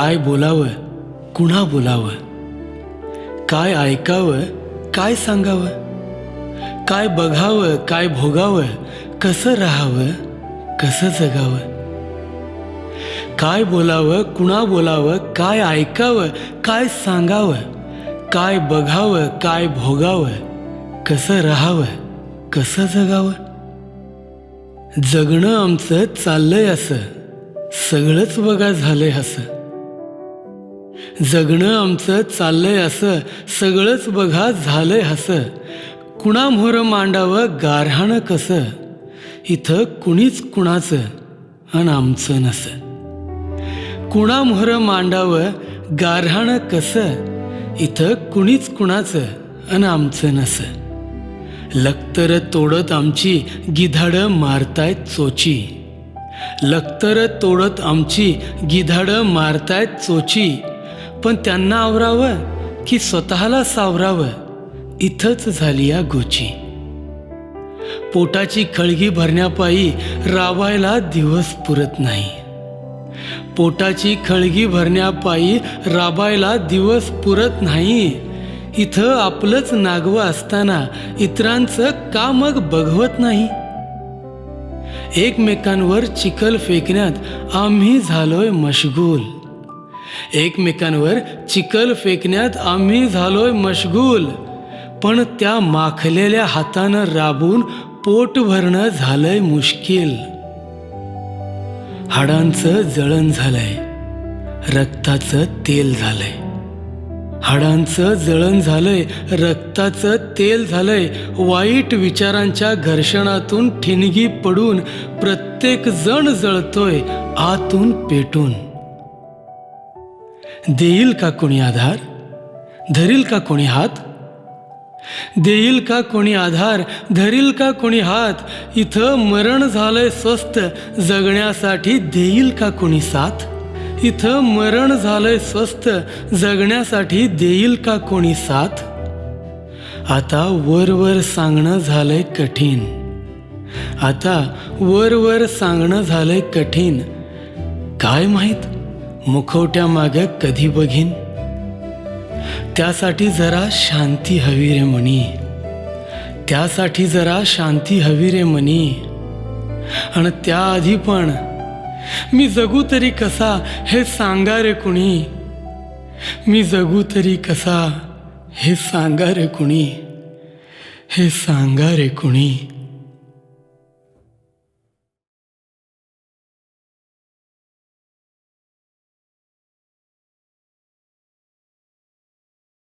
काय बोलावं? कुणा बोलावं? काय ऐकावं? काय सांगावं? काय बघावं? काय भोगावं? कसं राहावं? कसं जगावं? काय बोलावं? कुणा बोलावं? काय ऐकावं? काय सांगावं? काय बघावं? काय भोगावं? कसं राहावं? कसं जगावं? जगणं आमचं चाललंय असं. सगळंच बघा झालंय असं. जगणं आमचं चाललंय असं सगळंच बघा झालंय हसं. कुणामोर मांडावं गारहाणं कसं? इथं कुणीच कुणाचं आणि आमचं नसं. कुणामोर मांडावं गारहाणं कसं? इथं कुणीच कुणाचं आणि आमचं नसं. लक्तर तोडत आमची गिधाडं मारतायत चोची. लक्तर तोडत आमची गिधाडं मारतायत चोची. पण त्यांना आवरावं की स्वतःला सावरावं इथंच झाली या गोची. पोटाची खळगी भरण्यापायी राबायला दिवस पुरत नाही. पोटाची खळगी भरण्यापायी राबायला दिवस पुरत नाही. इथं आपलंच नागवं असताना इतरांचं का मग बघवत नाही? एकमेकांवर चिखल फेकण्यात आम्ही झालोय मशगूल. एकमेकांवर चिखल फेकण्यात आम्ही झालोय मशगूल. पण त्या माखलेल्या हातानं राबून पोट भरणं झालंय मुश्किल. हाडांचं जळण झालंय. रक्ताचं तेल झालंय. हाडांचं जळण झालंय रक्ताचं तेल झालंय. वाईट विचारांच्या घर्षणातून ठिणगी पडून प्रत्येक जण जळतोय आतून पेटून. देईल का कोणी आधार? धरील का कोणी हात? देईल का कोणी आधार? धरील का कोणी हात? इथं मरण झालंय स्वस्त जगण्यासाठी देईल का कोणी साथ? इथं मरण झालंय स्वस्त जगण्यासाठी देईल का कोणी साथ? आता वर वर सांगणं झालंय कठीण. आता वर वर सांगणं झालंय कठीण. काय माहीत? मुखवट्या माग कधी बघीन? त्यासाठी जरा शांती हवी रे म्हणी त्यासाठी जरा शांती हवी रे म्हणी आणि त्याआधी पण मी जगू तरी कसा हे सांगा रे कुणी? मी जगू तरी कसा हे सांगा रे कुणी? हे सांगा रे कुणी?